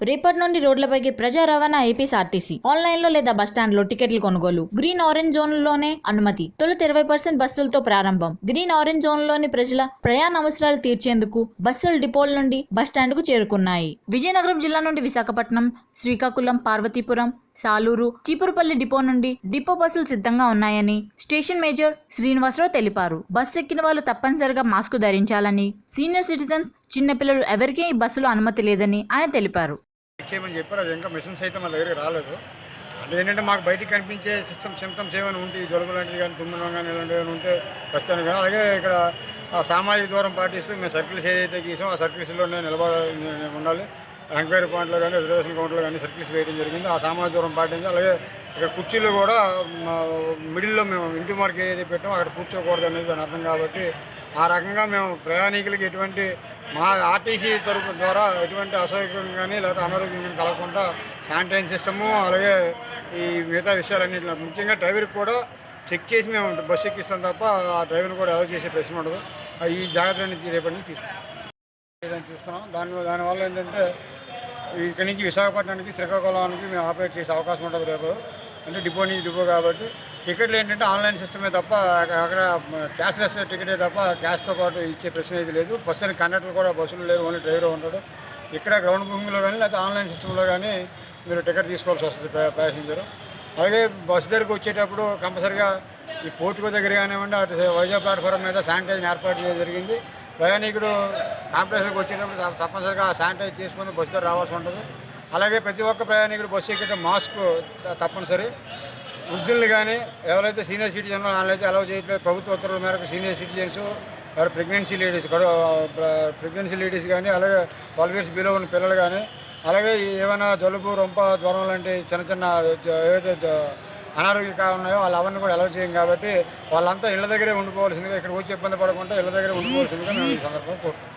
రేపటి నుండి రోడ్లపైకి ప్రజా రవాణా ఏపీఎస్ఆర్టీసీ ఆన్లైన్లో లేదా బస్టాండ్లో టికెట్లు కొనుగోలు. గ్రీన్ ఆరెంజ్ జోన్లోనే అనుమతి. తొలుత ఇరవై పర్సెంట్ బస్సులతో ప్రారంభం. గ్రీన్ ఆరెంజ్ జోన్లోని ప్రజల ప్రయాణ అవసరాలు తీర్చేందుకు బస్సులు డిపోల నుండి బస్టాండ్కు చేరుకున్నాయి. విజయనగరం జిల్లా నుండి విశాఖపట్నం శ్రీకాకుళం పార్వతీపురం సాలూరు చీపురుపల్లి డిపో నుండి డిపో బస్సులు సిద్ధంగా ఉన్నాయని స్టేషన్ మేజర్ శ్రీనివాసరావు తెలిపారు. బస్సు ఎక్కిన వాళ్ళు తప్పనిసరిగా మాస్క్ ధరించాలని సీనియర్ సిటిజన్స్ చిన్నపిల్లలు ఎవరికీ ఈ బస్సులో అనుమతి లేదని ఆయన తెలిపారు. చేయమని చెప్పారు. అది ఇంకా మిషన్స్ అయితే మా దగ్గరికి రాలేదు. అంటే ఏంటంటే మాకు బయటికి కనిపించే సిస్టమ్ సిమ్టమ్స్ ఏమైనా ఉంటే ఈ జలుబు లాంటివి కానీ తుమ్మడం కానీ ఇలాంటివి ఏమైనా ఉంటే ఖచ్చితంగా కానీ అలాగే ఇక్కడ ఆ సామాజిక దూరం పాటిస్తూ మేము సర్కిల్స్ ఏదైతే గీసామో ఆ సర్కిల్స్లో నేను నిలబడాలి ఉండాలి. ఎంక్వైరీ పాయింట్లో కానీ రిజర్వేషన్ కౌంటర్లో కానీ సర్కిల్స్ వేయడం జరిగింది. ఆ సామాజిక దూరం పాటించి అలాగే ఇక్కడ కుర్చీలు కూడా మా మిడిల్లో మేము ఇంటి మార్క్ ఏదైతే పెట్టామో అక్కడ కూర్చోకూడదు అనేది దాని అర్థం కాబట్టి ఆ రకంగా మేము ప్రయాణికులకి ఎటువంటి మా ఆర్టీసీ తరపు ద్వారా ఎటువంటి అసౌకర్యం కానీ లేకపోతే అనారోగ్యం కానీ కలగకుండా శానిటైజ్ సిస్టము అలాగే ఈ మిగతా విషయాలన్నింటిలో ముఖ్యంగా డ్రైవర్కి కూడా చెక్ చేసి మేము బస్సు ఎక్కిస్తాం తప్ప ఆ డ్రైవర్ని కూడా అలౌ చేసే ప్రశ్న ఉండదు. ఆ ఈ జాగ్రత్తలన్నీ రేపటి నుంచి తీసుకుంటాం. చూస్తున్నాం. దాని దానివల్ల ఏంటంటే ఇక్కడి నుంచి విశాఖపట్నానికి శ్రీకాకుళానికి మేము ఆపరేట్ చేసే అవకాశం ఉంటుంది రేపు. అంటే డిపో నుంచి డిపో కాబట్టి టికెట్లు ఏంటంటే ఆన్లైన్ సిస్టమే తప్ప అక్కడ క్యాష్లెస్ టికెటే తప్ప క్యాష్తో పాటు ఇచ్చే ప్రశ్న అయితే లేదు. బస్సు కండక్టర్ కూడా బస్సులు లేదు ఓన్లీ డ్రైవర్ ఉంటాడు. ఇక్కడ గ్రౌండ్ బుకింగ్లో కానీ లేకపోతే ఆన్లైన్ సిస్టంలో కానీ మీరు టికెట్ తీసుకోవాల్సి వస్తుంది ప్యా- ప్యాసింజర్. అలాగే బస్సు దగ్గరికి వచ్చేటప్పుడు కంపల్సరిగా ఈ పోర్టుకో దగ్గర కానివ్వండి అటు వైజాగ్ ప్లాట్ఫారం మీద శానిటైజర్ ఏర్పాటు చేయడం జరిగింది. ప్రయాణికుడు కాంప్లెక్స్కి వచ్చేటప్పుడు తప్పనిసరిగా శానిటైజ్ చేసుకొని బస్సు దగ్గర రావాల్సి ఉంటుంది. అలాగే ప్రతి ఒక్క ప్రయాణికుడు బస్సు ఎక్కితే మాస్క్ తప్పనిసరి. వృద్ధుల్ని కానీ ఎవరైతే సీనియర్ సిటిజన్ వాళ్ళైతే అలౌ చేయట్లేదు. ప్రభుత్వ ఉత్తర్వుల మేరకు సీనియర్ సిటిజన్స్ వారు ప్రెగ్నెన్సీ లేడీస్ ప్రెగ్నెన్సీ లేడీస్ కానీ అలాగే ట్వెల్వ్ ఇయర్స్ బిలో ఉన్న పిల్లలు కానీ అలాగే ఏమైనా జలుబు రొంప జ్వరం లాంటి చిన్న చిన్న ఏదైతే అనారోగ్యంగా ఉన్నాయో వాళ్ళు అవన్నీ కూడా అలౌ చేయం కాబట్టి వాళ్ళంతా ఇళ్ళ దగ్గరే ఉండిపోవాల్సిందిగా ఇక్కడ వచ్చి ఇబ్బంది పడకుండా ఇళ్ళ దగ్గరే ఉండిపోవాల్సిందిగా మేము ఈ సందర్భంగా కోరుతున్నాం